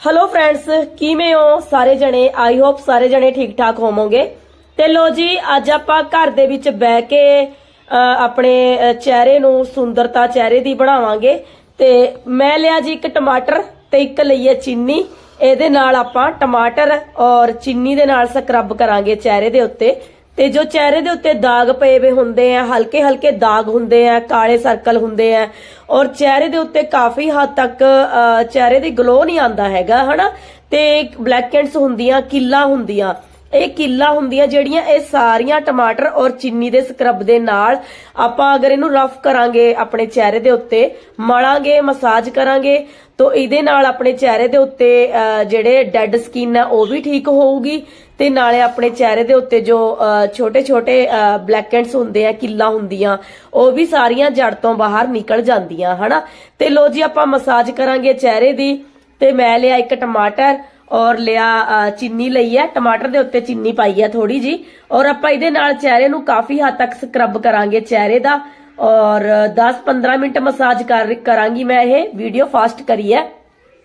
Hello friends ਕਿਵੇਂ ਹੋ? ਸਾਰੇ ਜਣੇ? ਆਈ ਹੋਪ ਸਾਰੇ ਜਣੇ ਠੀਕ ਠਾਕ ਹੋਵੋਗੇ। ਤੇ ਲੋ ਜੀ, ਅੱਜ ਆਪਾਂ ਘਰ ਦੇ ਵਿੱਚ ਬਹਿ ਕੇ ਆਪਣੇ ਚਿਹਰੇ ਨੂੰ ਸੁੰਦਰਤਾ ਚਿਹਰੇ ਦੀ ਬਣਾਵਾਂਗੇ। ਤੇ ਮੈਂ ਲਿਆ ਜੀ ਇੱਕ ਟਮਾਟਰ ਤੇ ਇੱਕ ਲਈ ਹੈ ਚੀਨੀ। ਇਹਦੇ ਨਾਲ ਆਪਾਂ ਟਮਾਟਰ ਔਰ ਚੀਨੀ ਦੇ ਨਾਲ ਸਕਰਬ ਕਰਾਂਗੇ ਚਿਹਰੇ ਦੇ ਉੱਤੇ। ਤੇ ਜੋ ਚਿਹਰੇ ਦੇ ਉੱਤੇ ਦਾਗ ਪਏ ਵੇ ਹੁੰਦੇ ਆ ਹਲਕੇ ਹਲਕੇ ਦਾਗ ਹੁੰਦੇ ਆ ਕਾਲੇ ਸਰਕਲ ਹੁੰਦੇ ਆ ਔਰ ਚਿਹਰੇ ਦੇ ਉੱਤੇ ਕਾਫੀ ਹੱਦ ਤੱਕ ਅ, ਚਿਹਰੇ ਦੀ ਗਲੋ ਨਹੀਂ ਆਂਦਾ ਹੈਗਾ ਹਨਾ? ਤੇ ਬਲੈਕੈਂਟਸ ਹੁੰਦੀਆਂ ਕਿੱਲਾ ਹੁੰਦੀਆਂ। ਇਹ ਕਿੱਲਾ ਹੁੰਦੀਆਂ ਜਿਹੜੀਆਂ ਇਹ ਸਾਰੀਆਂ ਟਮਾਟਰ ਔਰ ਚੀਨੀ ਦੇ ਸਕਰਬ ਦੇ ਨਾਲ ਆਪਾਂ ਅਗਰ ਇਹਨੂੰ ਰਫ ਕਰਾਂਗੇ ਆਪਣੇ ਚਿਹਰੇ ਦੇ ਉੱਤੇ, ਮਲਾਂਗੇ, ਮਸਾਜ ਕਰਾਂਗੇ, ਤਾਂ ਇਹਦੇ ਨਾਲ ਆਪਣੇ ਚਿਹਰੇ ਦੇ ਉੱਤੇ ਜਿਹੜੇ ਡੈੱਡ ਸਕਿਨ ਆ, ਉਹ ਵੀ ਠੀਕ ਹੋਊਗੀ ਤੇ ਨਾਲੇ ਆਪਣੇ ਚਿਹਰੇ ਦੇ ਉੱਤੇ ਜੋ ਛੋਟੇ ਛੋਟੇ ਬਲੈਕੈਂਟਸ ਹੁੰਦੇ ਆ, ਕਿੱਲਾ ਹੁੰਦੀਆਂ, ਉਹ ਵੀ ਸਾਰੀਆਂ ਜੜ ਤੋਂ ਬਾਹਰ ਨਿਕਲ ਜਾਂਦੀਆਂ, ਹਨਾ? ਤੇ ਲੋ ਜੀ ਆਪਾਂ ਮਸਾਜ ਕਰਾਂਗੇ ਚਿਹਰੇ ਦੀ ਤੇ ਮੈਂ ਲਿਆ ਇੱਕ ਟਮਾਟਰ ਔਰ ਲਿਆ ਚੀਨੀ ਲਈ ਹੈ। ਟਮਾਟਰ ਦੇ ਉੱਤੇ ਚੀਨੀ ਪਾਈ ਹੈ ਥੋੜੀ ਜੀ ਔਰ ਆਪਾਂ ਇਹਦੇ ਨਾਲ ਚਿਹਰੇ ਨੂੰ ਕਾਫੀ ਹੱਦ ਤੱਕ ਸਕਰਬ ਕਰਾਂਗੇ ਚਿਹਰੇ ਦਾ। ਔਰ 10-15 ਮਿੰਟ ਮਸਾਜ ਕਰ, ਕਰਾਂਗੀ ਮੈਂ ਇਹ। ਵੀਡੀਓ ਫਾਸਟ ਕਰੀ ਹੈ,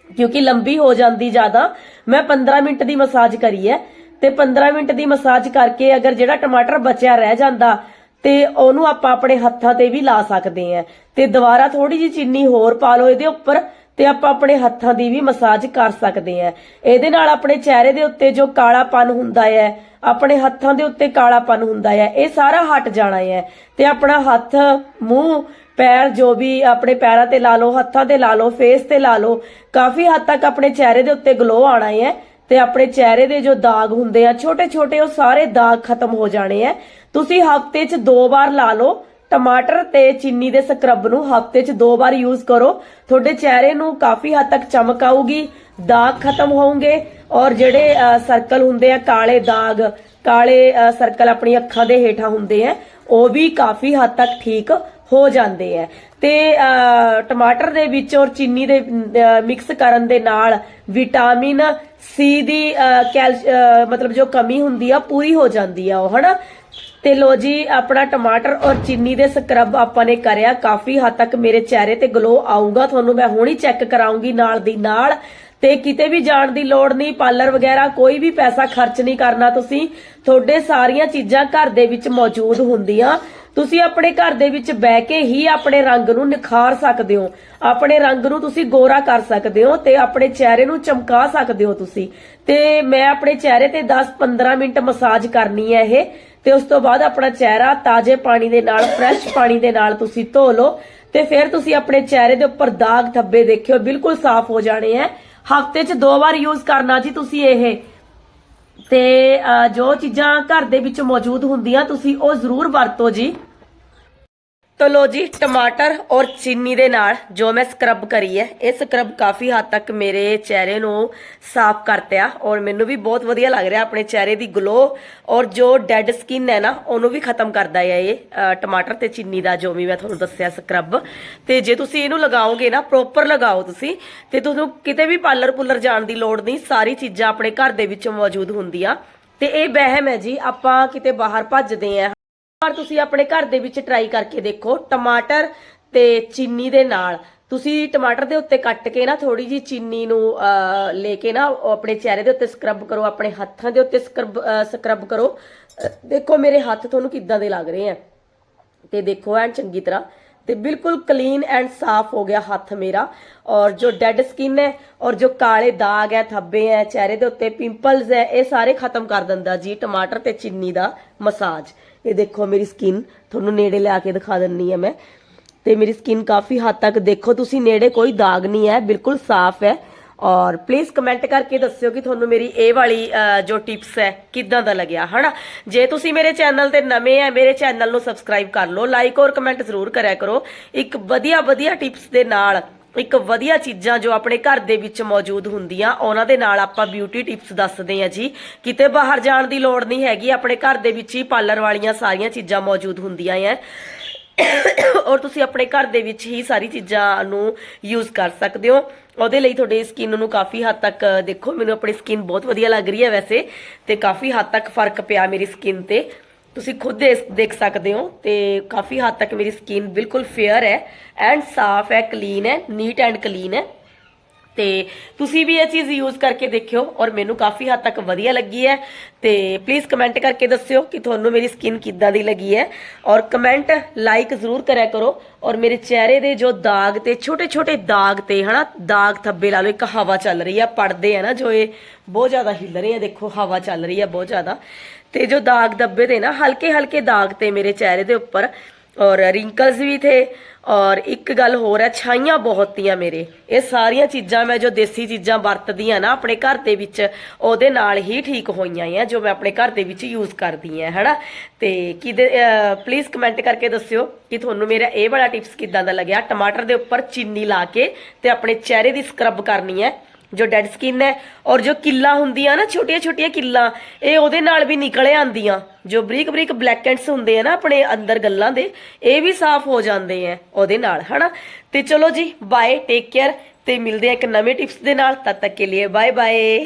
ਕਿਉਂਕਿ ਲੰਬੀ ਹੋ ਜਾਂਦੀ ਜ਼ਿਆਦਾ। ਮੈਂ 15 ਮਿੰਟ ਦੀ ਮਸਾਜ ਕਰੀ ਹੈ। ਤੇ 15 ਮਿੰਟ ਦੀ ਮਸਾਜ ਕਰਕੇ ਅਗਰ ਜਿਹੜਾ ਟਮਾਟਰ ਬਚਿਆ ਰਹਿ ਜਾਂਦਾ, ਤੇ ਉਹਨੂੰ ਆਪਾਂ ਆਪਣੇ ਹੱਥਾਂ ਤੇ ਵੀ ਲਾ ਸਕਦੇ ਆ ਤੇ ਦੁਬਾਰਾ ਥੋੜੀ ਜਿਹੀ ਚੀਨੀ ਹੋਰ ਪਾ ਲਓ ਇਹਦੇ ਉੱਪਰ। ਤੇ ਆਪਾਂ ਆਪਣੇ ਹੱਥਾਂ ਦੀ ਵੀ ਮਸਾਜ ਕਰ ਸਕਦੇ ਆ। ਇਹਦੇ ਨਾਲ ਆਪਣੇ ਚਿਹਰੇ ਦੇ ਉੱਤੇ ਜੋ ਕਾਲਾਪਨ ਹੁੰਦਾ ਹੈ ਆਪਣੇ ਹੱਥਾਂ ਦੇ ਉੱਤੇ ਕਾਲਾਪਨ ਹੁੰਦਾ ਹੈ ਇਹ ਸਾਰਾ ਹਟ ਜਾਣਾ ਹੈ ਤੇ ਆਪਣਾ ਹੱਥ, ਮੂੰਹ, ਪੈਰ ਜੋ ਵੀ ਆਪਣੇ ਪੈਰਾਂ ਤੇ ਲਾ ਲਓ, ਹੱਥਾਂ ਤੇ ਲਾ ਲਓ ਫੇਸ ਤੇ ਲਾ ਲਓ, ਕਾਫੀ ਹੱਦ ਤੱਕ ਆਪਣੇ ਚਿਹਰੇ ਦੇ ਉੱਤੇ ਗਲੋ ਆਣਾ ਹੈ ਤੇ ਆਪਣੇ ਚਿਹਰੇ ਦੇ ਜੋ ਦਾਗ ਹੁੰਦੇ ਆ ਛੋਟੇ ਛੋਟੇ ਉਹ ਸਾਰੇ ਦਾਗ ਖਤਮ ਹੋ ਜਾਣੇ ਆ। ਤੁਸੀਂ ਹਫ਼ਤੇ 'ਚ ਦੋ ਵਾਰ ਲਾ ਲਓ ਟਮਾਟਰ ਤੇ ਚੀਨੀ ਦੇ ਸਕਰਬ ਨੂੰ ਹਫ਼ਤੇ 'ਚ ਦੋ ਵਾਰ ਯੂਜ਼ ਕਰੋ। ਤੁਹਾਡੇ ਚਿਹਰੇ ਨੂੰ ਕਾਫੀ ਹੱਦ ਤੱਕ ਚਮਕ ਆਊਗੀ, ਦਾਗ ਖਤਮ ਹੋਣਗੇ ਔਰ ਜਿਹੜੇ ਸਰਕਲ ਹੁੰਦੇ ਆ ਕਾਲੇ ਦਾਗ, ਕਾਲੇ ਸਰਕਲ ਆਪਣੀ ਅੱਖਾਂ ਦੇ ਹੇਠਾਂ ਹੁੰਦੇ ਆ, ਉਹ ਵੀ ਕਾਫੀ ਹੱਦ ਤੱਕ ਠੀਕ ਹੋ ਜਾਂਦੇ ਆ। ਤੇ ਟਮਾਟਰ ਦੇ ਵਿੱਚ ਔਰ ਚੀਨੀ ਦੇ ਮਿਕਸ ਕਰਨ ਦੇ ਨਾਲ ਵਿਟਾਮਿਨ ਸੀ ਦੀ ਕੈਲ ਮਤਲਬ ਜੋ ਕਮੀ ਹੁੰਦੀ ਆ ਪੂਰੀ ਹੋ ਜਾਂਦੀ ਆ ਉਹ, ਹਨਾ? ਤੇ ਲੋ ਜੀ, ਆਪਣਾ ਟਮਾਟਰ ਔਰ ਚੀਨੀ ਦੇ ਸਕਰਬ ਆਪਾਂ ਨੇ ਕਰਿਆ। ਕਾਫੀ ਹੱਦ ਤੱਕ ਮੇਰੇ ਚਿਹਰੇ ਤੇ ਗਲੋ ਆਊਗਾ, ਤੁਹਾਨੂੰ ਮੈਂ ਹੁਣੀ ਚੈੱਕ ਕਰਾਉਂਗੀ ਨਾਲ ਦੀ ਨਾਲ। ਤੇ ਕਿਤੇ ਵੀ ਜਾਣ ਦੀ ਲੋੜ ਨਹੀਂ ਪਾਰਲਰ ਵਗੈਰਾ ਕੋਈ ਵੀ ਪੈਸਾ ਖਰਚ ਨਹੀਂ ਕਰਨਾ ਤੁਸੀਂ। ਤੁਹਾਡੇ ਸਾਰੀਆਂ ਚੀਜ਼ਾਂ ਘਰ ਦੇ ਵਿੱਚ ਮੌਜੂਦ ਹੁੰਦੀਆਂ। ਤੁਸੀਂ ਆਪਣੇ ਘਰ ਦੇ ਵਿੱਚ ਬਹਿ ਕੇ ਹੀ ਆਪਣੇ ਰੰਗ ਨੂੰ ਨਿਖਾਰ ਸਕਦੇ ਹੋ। ਆਪਣੇ ਰੰਗ ਨੂੰ ਤੁਸੀਂ ਗੋਰਾ ਕਰ ਸਕਦੇ ਹੋ ਤੇ ਆਪਣੇ ਚਿਹਰੇ ਨੂੰ ਚਮਕਾ ਸਕਦੇ ਹੋ ਤੁਸੀਂ। ਤੇ ਮੈਂ ਆਪਣੇ ਚਿਹਰੇ ਤੇ 10-15 ਮਿੰਟ ਮਸਾਜ ਕਰਨੀ ਹੈ ਇਹ। ਤੇ ਉਸ ਤੋਂ ਬਾਅਦ ਆਪਣਾ ਚਿਹਰਾ ਤਾਜ਼ੇ ਪਾਣੀ ਦੇ ਨਾਲ ਫਰੈਸ਼ ਪਾਣੀ ਦੇ ਨਾਲ ਤੁਸੀਂ ਧੋ ਲਓ ਤੇ ਫਿਰ ਤੁਸੀਂ ਆਪਣੇ ਚਿਹਰੇ ਦੇ ਉੱਪਰ ਦਾਗ ਧੱਬੇ ਦੇਖਿਓ, ਬਿਲਕੁਲ ਸਾਫ਼ ਹੋ ਜਾਣੇ ਹੈ ਹਫ਼ਤੇ 'ਚ ਦੋ ਵਾਰ ਯੂਜ਼ ਕਰਨਾ ਜੀ ਤੁਸੀਂ ਇਹ। ਤੇ ਜੋ ਚੀਜ਼ਾਂ ਘਰ ਦੇ ਵਿੱਚ ਮੌਜੂਦ ਹੁੰਦੀਆਂ, ਤੁਸੀਂ ਉਹ ਜ਼ਰੂਰ ਵਰਤੋ ਜੀ। ਤੋ ਲੋ ਜੀ, ਟਮਾਟਰ ਔਰ ਚੀਨੀ ਦੇ ਨਾਲ ਜੋ ਮੈਂ ਸਕਰਬ ਕਰੀ ਹੈ, ਇਹ ਸਕਰਬ ਕਾਫੀ ਹੱਦ ਤੱਕ ਮੇਰੇ ਚਿਹਰੇ ਨੂੰ ਸਾਫ਼ ਕਰਤਿਆ ਔਰ ਮੈਨੂੰ ਵੀ ਬਹੁਤ ਵਧੀਆ ਲੱਗ ਰਿਹਾ ਆਪਣੇ ਚਿਹਰੇ ਦੀ ਗਲੋ ਔਰ ਜੋ ਡੈਡ ਸਕਿਨ ਹੈ ਨਾ, ਉਹਨੂੰ ਵੀ ਖਤਮ ਕਰਦਾ ਹੈ ਇਹ ਟਮਾਟਰ ਤੇ ਚੀਨੀ ਦਾ ਜੋ ਵੀ ਮੈਂ ਤੁਹਾਨੂੰ ਦੱਸਿਆ ਸਕਰਬ ਤੇ ਜੇ ਤੁਸੀਂ ਇਹਨੂੰ ਲਗਾਓਗੇ ਨਾ ਪ੍ਰੋਪਰ ਲਗਾਓ ਤੁਸੀਂ, ਤੇ ਤੁਹਾਨੂੰ ਕਿਤੇ ਵੀ ਪਾਰਲਰ ਪੁੱਲਰ ਜਾਣ ਦੀ ਲੋੜ ਨਹੀਂ, ਸਾਰੀ ਚੀਜ਼ਾਂ ਆਪਣੇ ਘਰ ਦੇ ਵਿੱਚ ਮੌਜੂਦ ਹੁੰਦੀਆਂ। ਤੇ ਇਹ ਵਹਿਮ ਹੈ ਜੀ, ਆਪਾਂ ਕਿਤੇ ਬਾਹਰ ਭੱਜਦੇ ਆਂ ਪਰ ਤੁਸੀਂ ਆਪਣੇ ਘਰ ਦੇ ਵਿੱਚ ਟਰਾਈ ਕਰਕੇ ਦੇਖੋ ਟਮਾਟਰ ਤੇ ਚੀਨੀ ਦੇ ਨਾਲ। ਤੁਸੀਂ ਟਮਾਟਰ ਦੇ ਉੱਤੇ ਕੱਟ ਕੇ ਨਾ ਥੋੜੀ ਜੀ ਚੀਨੀ ਨੂੰ ਅਹ, ਲੈ ਕੇ ਨਾ ਆਪਣੇ ਚਿਹਰੇ ਦੇ ਉੱਤੇ ਸਕਰਬ ਕਰੋ ਆਪਣੇ ਹੱਥਾਂ ਦੇ ਉੱਤੇ ਸਕਰਬ ਸਕਰਬ ਕਰੋ। ਦੇਖੋ ਮੇਰੇ ਹੱਥ ਤੁਹਾਨੂੰ ਕਿੱਦਾਂ ਦੇ ਲੱਗ ਰਹੇ ਆ। ਤੇ ਦੇਖੋ ਐਨ ਚੰਗੀ ਤਰ੍ਹਾਂ। ਤੇ ਬਿਲਕੁਲ ਕਲੀਨ ਐਂਡ ਸਾਫ਼ ਹੋ ਗਿਆ ਹੱਥ ਮੇਰਾ। ਔਰ ਜੋ ਡੈਡ ਸਕਿਨ ਹੈ, ਔਰ ਜੋ ਕਾਲੇ ਦਾਗ ਹੈ, ਥੱਬੇ ਹੈ, ਚਿਹਰੇ ਦੇ ਉੱਤੇ ਪਿੰਪਲਸ ਹੈ, ਇਹ ਸਾਰੇ ਖਤਮ ਕਰ ਦਿੰਦਾ ਜੀ ਟਮਾਟਰ ਤੇ ਚੀਨੀ ਦਾ ਮਸਾਜ। ਇਹ ਦੇਖੋ ਮੇਰੀ ਸਕਿਨ ਤੁਹਾਨੂੰ ਨੇੜੇ ਲਿਆ ਕੇ ਦਿਖਾ ਦਿੰਨੀ ਹੈ ਮੈਂ। ਤੇ ਮੇਰੀ ਸਕਿਨ ਕਾਫੀ ਹੱਦ ਤੱਕ ਦੇਖੋ ਤੁਸੀਂ ਨੇੜੇ ਕੋਈ ਦਾਗ ਨਹੀਂ ਹੈ, ਬਿਲਕੁਲ ਸਾਫ਼ ਹੈ। ਔਰ ਪਲੀਜ਼ ਕਮੈਂਟ ਕਰਕੇ ਦੱਸਿਓ ਕਿ ਤੁਹਾਨੂੰ ਮੇਰੀ ਇਹ ਵਾਲੀ ਜੋ ਟਿਪਸ ਹੈ, ਕਿੱਦਾਂ ਦਾ ਲੱਗਿਆ, ਹਨਾ? ਜੇ ਤੁਸੀਂ ਮੇਰੇ ਚੈਨਲ ਤੇ ਨਵੇਂ ਆ ਮੇਰੇ ਚੈਨਲ ਨੂੰ ਸਬਸਕ੍ਰਾਈਬ ਕਰ ਲਓ ਲਾਈਕ ਔਰ ਕਮੈਂਟ ਜ਼ਰੂਰ ਕਰਿਆ ਕਰੋ। ਇੱਕ ਵਧੀਆ ਵਧੀਆ ਟਿਪਸ ਦੇ ਨਾਲ, ਇੱਕ ਵਧੀਆ ਚੀਜ਼ਾਂ ਜੋ ਆਪਣੇ ਘਰ ਦੇ ਵਿੱਚ ਮੌਜੂਦ ਹੁੰਦੀਆਂ, ਉਹਨਾਂ ਦੇ ਨਾਲ ਆਪਾਂ ਬਿਊਟੀ ਟਿਪਸ ਦੱਸਦੇ ਆ ਜੀ। ਕਿਤੇ ਬਾਹਰ ਜਾਣ ਦੀ ਲੋੜ ਨਹੀਂ ਹੈਗੀ, ਆਪਣੇ ਘਰ ਦੇ ਵਿੱਚ ਹੀ ਪਾਰਲਰ ਵਾਲੀਆਂ ਸਾਰੀਆਂ ਚੀਜ਼ਾਂ ਮੌਜੂਦ ਹੁੰਦੀਆਂ ਐ। ਔਰ ਤੁਸੀਂ ਆਪਣੇ ਘਰ ਦੇ ਵਿੱਚ ਹੀ ਸਾਰੀ ਚੀਜ਼ਾਂ ਨੂੰ ਯੂਜ਼ ਕਰ ਸਕਦੇ ਹੋ। ਉਹਦੇ ਲਈ ਤੁਹਾਡੀ ਸਕਿਨ ਨੂੰ ਕਾਫੀ ਹੱਦ ਤੱਕ, ਦੇਖੋ, ਮੈਨੂੰ ਆਪਣੀ ਸਕਿਨ ਬਹੁਤ ਵਧੀਆ ਲੱਗ ਰਹੀ ਹੈ ਵੈਸੇ, ਤੇ ਕਾਫੀ ਹੱਦ ਤੱਕ ਫ਼ਰਕ ਪਿਆ ਮੇਰੀ ਸਕਿਨ ਤੇ। ਤੁਸੀਂ ਖੁਦ ਦੇਖ ਦੇਖ ਸਕਦੇ ਹੋ ਤੇ ਕਾਫੀ ਹੱਦ ਤੱਕ ਮੇਰੀ ਸਕਿਨ ਬਿਲਕੁਲ ਫੇਅਰ ਹੈ ਐਂਡ ਸਾਫ਼ ਹੈ ਕਲੀਨ ਹੈ ਨੀਟ ਐਂਡ ਕਲੀਨ ਹੈ। ਤੇ ਤੁਸੀਂ ਵੀ ਇਹ ਚੀਜ਼ ਯੂਜ਼ ਕਰਕੇ ਦੇਖਿਓ ਔਰ ਮੈਨੂੰ ਕਾਫੀ ਹੱਦ ਤੱਕ ਵਧੀਆ ਲੱਗੀ ਹੈ। ਤੇ ਪਲੀਜ਼ ਕਮੈਂਟ ਕਰਕੇ ਦੱਸਿਓ ਕਿ ਤੁਹਾਨੂੰ ਮੇਰੀ ਸਕਿਨ ਕਿੱਦਾਂ ਦੀ ਲੱਗੀ ਹੈ। ਔਰ ਕਮੈਂਟ ਲਾਈਕ ਜ਼ਰੂਰ ਕਰਿਆ ਕਰੋ ਔਰ ਮੇਰੇ ਚਿਹਰੇ ਦੇ ਜੋ ਦਾਗ ਤੇ ਛੋਟੇ ਛੋਟੇ ਦਾਗ ਤੇ ਹਨਾ, ਦਾਗ ਥੱਬੇ ਲਾ ਲਓ, ਇੱਕ ਹਵਾ ਚੱਲ ਰਹੀ ਆ, ਪੜਦੇ ਆ ਨਾ ਜੋ ਇਹ ਬਹੁਤ ਜ਼ਿਆਦਾ ਹਿੱਲ ਰਹੇ ਆ, ਦੇਖੋ ਹਵਾ ਚੱਲ ਰਹੀ ਆ ਬਹੁਤ ਜ਼ਿਆਦਾ। ਤੇ ਜੋ ਦਾਗ ਦੱਬੇ ਦੇ ਨਾ ਹਲਕੇ ਹਲਕੇ ਦਾਗ ਤੇ ਮੇਰੇ ਚਿਹਰੇ ਦੇ ਉੱਪਰ ਔਰ ਰਿੰਕਲਸ ਵੀ ਥੇ ਔਰ ਇੱਕ ਗੱਲ ਹੋਰ ਹੈ, ਛਾਈਆਂ ਬਹੁਤ ਤੀਆਂ ਮੇਰੇ। ਇਹ ਸਾਰੀਆਂ ਚੀਜ਼ਾਂ ਮੈਂ ਜੋ ਦੇਸੀ ਚੀਜ਼ਾਂ ਵਰਤਦੀ ਆ ਨਾ ਆਪਣੇ ਘਰ ਦੇ ਵਿੱਚ, ਉਹਦੇ ਨਾਲ ਹੀ ਠੀਕ ਹੋਈਆਂ ਆ, ਜੋ ਮੈਂ ਆਪਣੇ ਘਰ ਦੇ ਵਿੱਚ ਯੂਜ਼ ਕਰਦੀ ਆ, ਹੈਨਾ? ਤੇ ਕਿਦੇ ਪਲੀਜ਼ ਕਮੈਂਟ ਕਰਕੇ ਦੱਸਿਓ ਕਿ ਤੁਹਾਨੂੰ ਮੇਰਾ ਇਹ ਵਾਲਾ ਟਿਪਸ ਕਿੱਦਾਂ ਦਾ ਲੱਗਿਆ? ਟਮਾਟਰ ਦੇ ਉੱਪਰ ਚੀਨੀ ਲਾ ਕੇ ਤੇ ਆਪਣੇ ਚਿਹਰੇ ਦੀ ਸਕਰਬ ਕਰਨੀ ਹੈ। ਜੋ ਡੈਡ ਸਕਿਨ ਹੈ ਔਰ ਜੋ ਕਿੱਲਾਂ ਹੁੰਦੀਆਂ ਨਾ, ਛੋਟੀਆਂ ਛੋਟੀਆਂ ਕਿੱਲਾਂ, ਇਹ ਉਹਦੇ ਨਾਲ ਵੀ ਨਿਕਲੇ ਆਂਦੀਆਂ ਜੋ ਬਰੀਕ ਬਰੀਕ ਬਲੈਕੈਂਟਸ ਹੁੰਦੇ ਆ ਨਾ ਆਪਣੇ ਅੰਦਰ ਗੱਲਾਂ ਦੇ, ਇਹ ਵੀ ਸਾਫ਼ ਹੋ ਜਾਂਦੇ ਆ ਉਹਦੇ ਨਾਲ, ਹਨਾ? ਤੇ ਚਲੋ ਜੀ ਬਾਏ ਟੇਕ ਕੇਅਰ ਤੇ ਮਿਲਦੇ ਆ ਇੱਕ ਨਵੇਂ ਟਿਪਸ ਦੇ ਨਾਲ, ਤਦ ਤੱਕ ਕੇ ਲਈ ਬਾਏ ਬਾਏ